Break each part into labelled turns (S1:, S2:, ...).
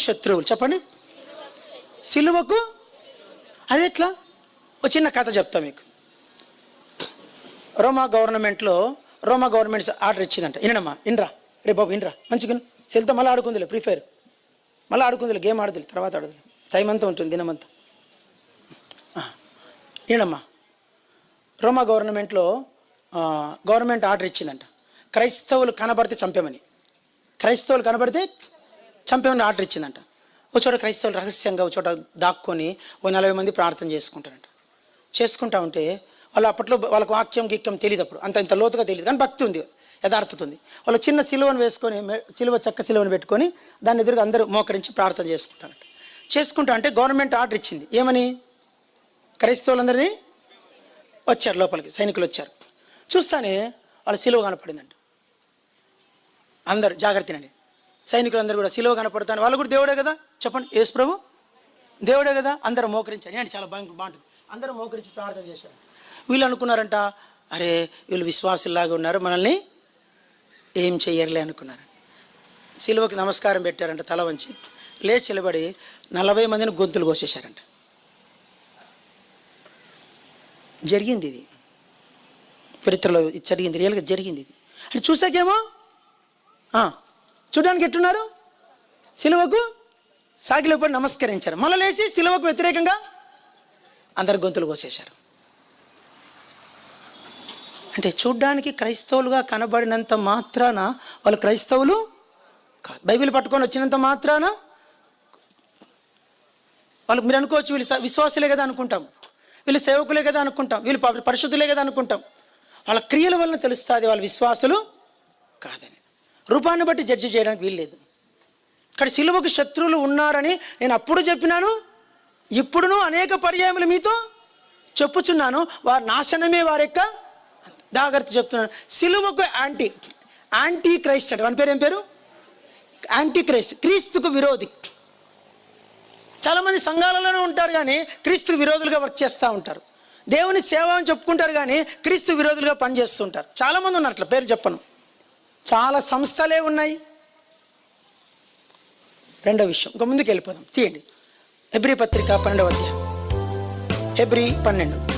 S1: శత్రువులు. చెప్పండి. సిలువకు? అది ఎట్లా? ఒక చిన్న కథ చెప్తా మీకు. రోమా గవర్నమెంట్లో రోమా గవర్నమెంట్ ఆర్డర్ ఇచ్చిందంట. ఇనమ్మా ఇన్రా రే బాబు ఇన్రా మంచిగా సెల్తో మళ్ళీ ఆడుకుందిలే ప్రిఫైర్ మళ్ళీ ఆడుకుందిలే గేమ్ ఆడుదులే తర్వాత ఆడుదులే. టైం అంతా ఉంటుంది దినమంతా. ఇనమ్మా రోమా గవర్నమెంట్లో గవర్నమెంట్ ఆర్డర్ ఇచ్చిందంట. క్రైస్తవులు కనబడితే చంపేమని. క్రైస్తవులు కనబడితే చంపేమని ఆర్డర్ ఇచ్చిందంట. ఒక చోట క్రైస్తవులు రహస్యంగా ఒక చోట దాక్కొని ఓ నలభై మంది ప్రార్థన చేసుకుంటారంట. చేసుకుంటా ఉంటే వాళ్ళు అప్పట్లో వాళ్ళకు వాక్యం గిక్యం తెలియదు అప్పుడు. అంత ఇంత లోతుగా తెలియదు కానీ భక్తి ఉంది. యథార్థత ఉంది. వాళ్ళు చిన్న సిలువను వేసుకొని సిలువ చెక్క సిలువను పెట్టుకొని దాని ఎదురుగా అందరూ మోకరించి ప్రార్థన చేసుకుంటారంట. చేసుకుంటా అంటే గవర్నమెంట్ ఆర్డర్ ఇచ్చింది. ఏమని? క్రైస్తవులందరినీ వచ్చారు లోపలికి. సైనికులు వచ్చారు. చూస్తానే వాళ్ళ సిలువ కనపడిందంట. అందరు జాగ్రత్తనండి సైనికులందరూ కూడా సిలువ కనపడతాను. వాళ్ళు కూడా దేవుడే కదా? చెప్పండి. యేసు ప్రభు? దేవుడే కదా? అందరూ మోకరించారు. అంటే చాలా భయం బాగుంటుంది అందరూ మోకరించి ప్రార్థన చేశారు. వీళ్ళు అనుకున్నారంట అరే వీళ్ళు విశ్వాసుల్లాగా ఉన్నారు. మనల్ని ఏం చెయ్యర్లే అనుకున్నారు. సిలువకి నమస్కారం పెట్టారంట తల వంచి. లేచి నిలబడి నలభై మందిని గొంతులు కోసేశారంట. జరిగింది ఇది. చరిత్రలో ఇది జరిగింది. రియల్గా జరిగింది ఇది. అంటే చూసాకేమో? చూడడానికి ఎట్టున్నారు? సిలువకు సాగిలోపడి నమస్కరించారు. మళ్ళీ లేచి సిలువకు వ్యతిరేకంగా అందరు గొంతులు కోసేశారు. అంటే చూడ్డానికి క్రైస్తవులుగా కనబడినంత మాత్రాన వాళ్ళు క్రైస్తవులు బైబిల్ పట్టుకొని వచ్చినంత మాత్రాన వాళ్ళు మీరు అనుకోవచ్చు వీళ్ళు విశ్వాసులే కదా అనుకుంటాం. వీళ్ళు సేవకులే కదా అనుకుంటాం. వీళ్ళు పరిశుద్ధులే కదా అనుకుంటాం. వాళ్ళ క్రియల వలన తెలుస్తుంది వాళ్ళ విశ్వాసులు కాదని. రూపాన్ని బట్టి జడ్జి చేయడానికి వీల్లేదు. ఇక్కడ సిలువకు శత్రువులు ఉన్నారని నేను అప్పుడు చెప్పినాను ఇప్పుడును అనేక పర్యాయములు మీతో చెప్పుచున్నాను. వారి నాశనమే వారి యొక్క జాగ్రత్త చెప్తున్నాను. సిలువకు యాంటీ యాంటీ క్రైస్ట్ అంటే. వాని పేరు ఏం పేరు? యాంటీ క్రైస్ట్ క్రీస్తుకు విరోధి. చాలామంది సంఘాలలోనే ఉంటారు కానీ క్రీస్తు విరోధులుగా వర్క్ చేస్తూ ఉంటారు. దేవుని సేవ అని చెప్పుకుంటారు కానీ క్రీస్తు విరోధులుగా పనిచేస్తుంటారు చాలామంది ఉన్నారు అట్లా పేరు చెప్పను. చాలా సంస్థలే ఉన్నాయి. రెండో విషయం ఇంకా ముందుకు వెళ్ళిపోదాం. తీయండి. హెబ్రి పత్రిక పన్నెండవ అధ్యాయం. హెబ్రి పన్నెండు.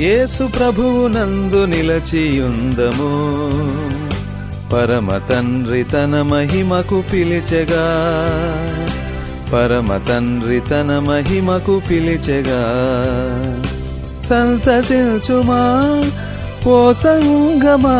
S2: యేసు ప్రభువు నందు నిలచియుందము. పరమ తండ్రి తన మహిమకు పిలిచెగా. పరమ తండ్రి తన మహిమకు పిలిచెగా. సంతసించుమా ఓ సంగమా.